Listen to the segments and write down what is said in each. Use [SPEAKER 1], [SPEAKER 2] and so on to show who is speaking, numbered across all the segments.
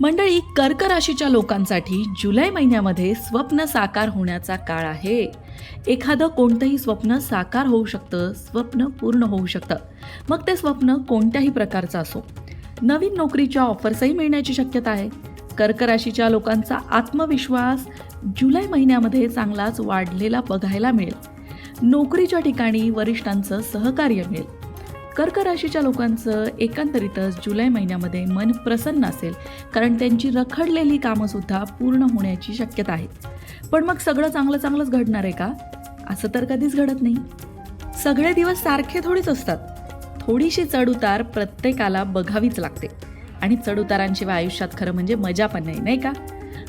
[SPEAKER 1] मंडळी कर्क राशीच्या लोकांसाठी जुलै महिन्यामध्ये स्वप्न साकार होण्याचा काळ आहे. एखादं कोणतंही स्वप्न साकार होऊ शकतं स्वप्न पूर्ण होऊ शकतं. मग ते स्वप्न कोणत्याही प्रकारचं असो. नवीन नोकरीच्या ऑफर्सही मिळण्याची शक्यता आहे. कर्क राशीच्या लोकांचा आत्मविश्वास जुलै महिन्यामध्ये चांगलाच वाढलेला बघायला मिळेल. नोकरीच्या ठिकाणी वरिष्ठांचं सहकार्य मिळेल. कर्क राशीच्या लोकांचं एकंदरीतच जुलै महिन्यामध्ये मन प्रसन्न असेल कारण त्यांची रखडलेली कामंसुद्धा पूर्ण होण्याची शक्यता आहे. पण मग सगळं चांगलं चांगलंच घडणार आहे का? असं तर कधीच घडत नाही. सगळे दिवस सारखे थोडीच असतात. थोडीशी चढउतार प्रत्येकाला बघावीच लागते. आणि चढउतारांशिवाय आयुष्यात खरं म्हणजे मजा पण नाही नाही का?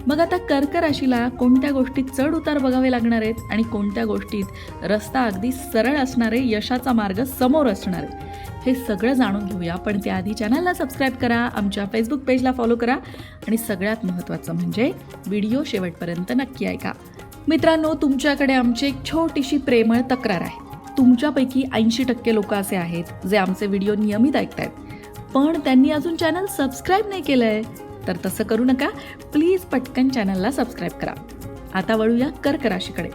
[SPEAKER 1] मग आता कर्क राशीला कोणत्या गोष्टीत चढ उतार बघावे लागणार आहेत आणि कोणत्या गोष्टीत रस्ता अगदी सरळ असणारे यशाचा मार्ग समोर असणार आहे हे सगळं जाणून घेऊया. पण त्याआधी चॅनलला सबस्क्राईब करा आमच्या फेसबुक पेजला फॉलो करा आणि सगळ्यात महत्त्वाचं म्हणजे व्हिडिओ शेवटपर्यंत नक्की ऐका. मित्रांनो तुमच्याकडे आमची एक छोटीशी प्रेमळ तक्रार आहे. तुमच्यापैकी ऐंशी टक्के लोक असे आहेत जे आमचे व्हिडिओ नियमित ऐकतायत. पण त्यांनी अजून चॅनल सबस्क्राईब नाही केलं आहे तर तसं करू नका. प्लीज पटकन चॅनलला सबस्क्राईब करा. आता वळूया कर्क राशीकडे.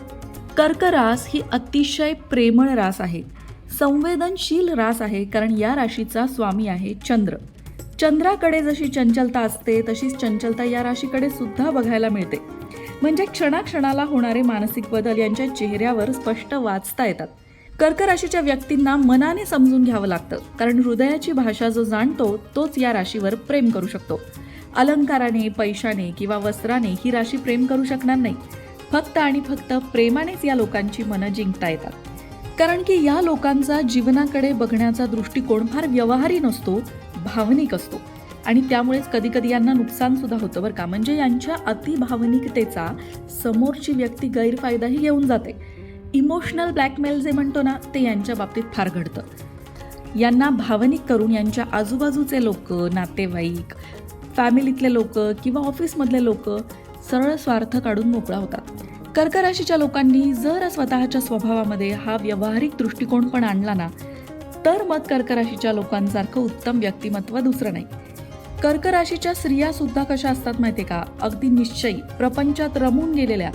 [SPEAKER 1] कर्क रास ही अतिशय प्रेमळ रास आहे. संवेदनशील रास आहे कारण या राशीचा स्वामी आहे चंद्र. चंद्राकडे जशी चंचलता असते तशीच चंचलता या राशीकडे सुद्धा बघायला मिळते. म्हणजे क्षणाक्षणाला होणारे मानसिक बदल यांच्या चेहऱ्यावर स्पष्ट वाचता येतात. कर्क राशीच्या व्यक्तींना मनाने समजून घ्यावं लागतं कारण हृदयाची भाषा जो जाणतो तोच या राशीवर प्रेम करू शकतो. अलंकाराने पैशाने किंवा वस्त्राने ही राशी प्रेम करू शकणार नाही. फक्त आणि फक्त प्रेमानेच या लोकांची मनं जिंकता येतात. कारण की या लोकांचा जीवनाकडे बघण्याचा दृष्टिकोन फार व्यवहारी नसतो भावनिक असतो. आणि त्यामुळेच कधी कधी यांना नुकसान सुद्धा होतं बरं का. म्हणजे यांच्या अतिभावनिकतेचा समोरची व्यक्ती गैरफायदाही घेऊन जाते. इमोशनल ब्लॅकमेल जे म्हणतो ना ते यांच्या बाबतीत फार घडतं. यांना भावनिक करून यांच्या आजूबाजूचे लोक नातेवाईक फॅमिलीतले लोक किंवा ऑफिसमधले लोक सरळ स्वार्थ काढून मोकळा होतात. कर्क राशीच्या लोकांनी जर स्वतःच्या स्वभावामध्ये हा व्यावहारिक दृष्टिकोन पण आणला ना तर मग कर्क राशीच्या लोकांसारखं उत्तम व्यक्तिमत्व दुसरं नाही. कर्क राशीच्या स्त्रिया सुद्धा कशा असतात माहिती का? अगदी निश्चयी. प्रपंचात रमून गेलेल्या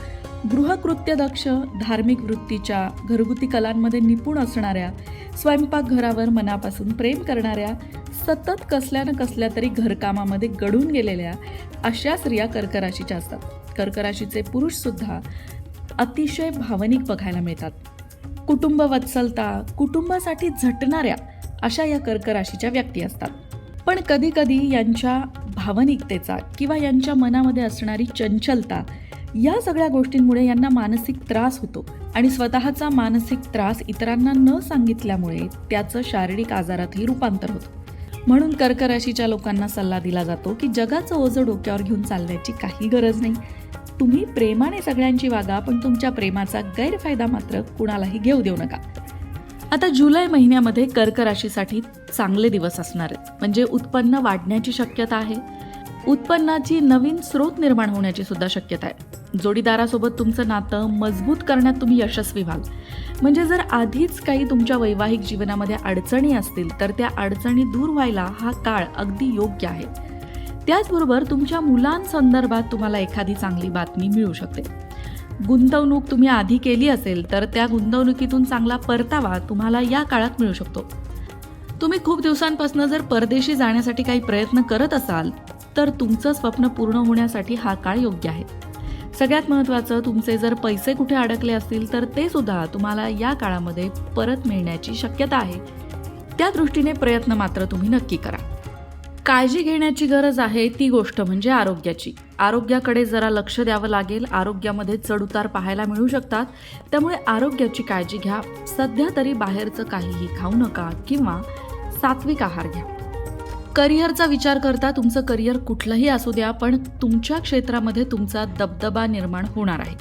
[SPEAKER 1] गृहकृत्य दक्ष धार्मिक वृत्तीच्या घरगुती कलांमध्ये निपुण असणाऱ्या स्वयंपाकघरावर मनापासून प्रेम करणाऱ्या सतत कसल्या ना कसल्या तरी घरकामामध्ये गडून गेलेल्या अशा स्त्रिया कर्कराशीच्या असतात. कर्कराशीचे पुरुषसुद्धा अतिशय भावनिक बघायला मिळतात. कुटुंब वत्सलता कुटुंबासाठी झटणाऱ्या अशा या कर्क राशीच्या व्यक्ती असतात. पण कधी कधी यांच्या भावनिकतेचा किंवा यांच्या मनामध्ये असणारी चंचलता या सगळ्या गोष्टींमुळे यांना मानसिक त्रास होतो. आणि स्वतःचा मानसिक त्रास इतरांना न सांगितल्यामुळे त्याचं शारीरिक आजारातही रूपांतर होतं. म्हणून कर्क राशीच्या लोकांना सल्ला दिला जातो की जगाचं ओझं डोक्यावर घेऊन चालण्याची काही गरज नाही. तुम्ही प्रेमाने सगळ्यांची वागा पण तुमच्या प्रेमाचा गैरफायदा मात्र कुणालाही घेऊ देऊ नका. आता जुलै महिन्यामध्ये कर्क राशीसाठी चांगले दिवस असणार आहेत. म्हणजे उत्पन्न वाढण्याची शक्यता आहे. उत्पन्नाची नवीन स्रोत निर्माण होण्याची सुद्धा शक्यता आहे. जोडीदारासोबत तुमचं नातं मजबूत करण्यात तुम्ही यशस्वी व्हाल. म्हणजे जर आधीच काही तुमच्या वैवाहिक जीवनामध्ये अडचणी असतील तर त्या अडचणी दूर व्हायला हा काळ अगदी योग्य आहे. त्याचबरोबर तुमच्या मुलांसंदर्भात तुम्हाला एखादी चांगली बातमी मिळू शकते. गुंतवणूक तुम्ही आधी केली असेल तर त्या गुंतवणुकीतून चांगला परतावा तुम्हाला या काळात मिळू शकतो. तुम्ही खूप दिवसांपासून जर परदेशी जाण्यासाठी काही प्रयत्न करत असाल तर तुमचं स्वप्न पूर्ण होण्यासाठी हा काळ योग्य आहे. सगळ्यात महत्त्वाचं तुमचे जर पैसे कुठे अडकले असतील तर ते सुद्धा तुम्हाला या काळामध्ये परत मिळण्याची शक्यता आहे. त्या दृष्टीने प्रयत्न मात्र तुम्ही नक्की करा. काळजी घेण्याची गरज आहे ती गोष्ट म्हणजे आरोग्याची. आरोग्याकडे जरा लक्ष द्यावं लागेल आरोग्यामध्ये चढउतार पाहायला मिळू शकतात. त्यामुळे आरोग्याची काळजी घ्या. सध्या तरी बाहेरचं काहीही खाऊ नका किंवा सात्विक आहार घ्या. करिअरचा विचार करता तुमचं करिअर कुठलंही असू द्या पण तुमच्या क्षेत्रामध्ये तुमचा दबदबा निर्माण होणार आहे.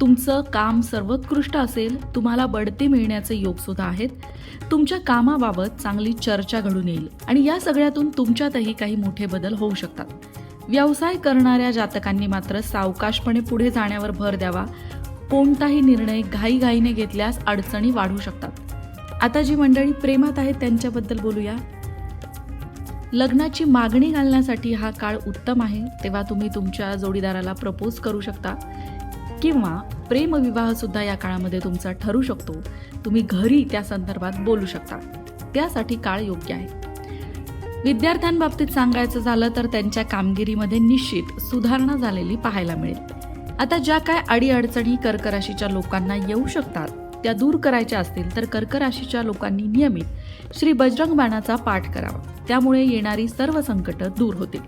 [SPEAKER 1] तुमचं काम सर्वोत्कृष्ट असेल तुम्हाला बढती मिळण्याचे योगसुद्धा आहेत. तुमच्या कामाबाबत चांगली चर्चा घडून येईल आणि या सगळ्यातून तुमच्यातही काही मोठे बदल होऊ शकतात. व्यवसाय करणाऱ्या जातकांनी मात्र सावकाशपणे पुढे जाण्यावर भर द्यावा. कोणताही निर्णय घाईघाईने घेतल्यास अडचणी वाढू शकतात. आता जी मंडळी प्रेमात आहेत त्यांच्याबद्दल बोलूया. लग्नाची मागणी घालण्यासाठी हा काळ उत्तम आहे तेव्हा तुम्ही तुमच्या जोडीदाराला प्रपोज करू शकता. किंवा प्रेमविवाह सुद्धा या काळामध्ये तुमचा ठरू शकतो. तुम्ही घरी त्या संदर्भात बोलू शकता. त्यासाठी काळ योग्य आहे. विद्यार्थ्यांबाबतीत सांगायचं झालं तर त्यांच्या कामगिरीमध्ये निश्चित सुधारणा झालेली पाहायला मिळेल. आता ज्या काय अडीअडचणी कर्कराशीच्या लोकांना येऊ शकतात त्या दूर करायच्या असतील तर कर्क राशीच्या लोकांनी नियमित श्री बजरंग बाणाचा पाठ करावा. त्यामुळे येणारी सर्व संकट दूर होतील.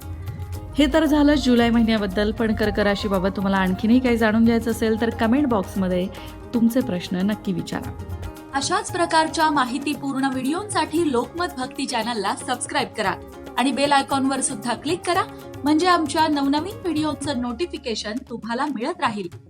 [SPEAKER 1] हे तर झालं जुलै महिन्याबद्दल. पण कर्क राशीबाबत तुम्हाला आणखीनही काही जाणून घ्यायचं असेल तर कमेंट बॉक्समध्ये तुमचे प्रश्न नक्की विचारा.
[SPEAKER 2] अशाच प्रकारच्या माहितीपूर्ण व्हिडिओंसाठी लोकमत भक्ती चॅनलला सबस्क्राईब करा आणि बेल आयकॉनवर सुद्धा क्लिक करा. म्हणजे आमच्या नवनवीन व्हिडिओचं नोटिफिकेशन तुम्हाला मिळत राहील.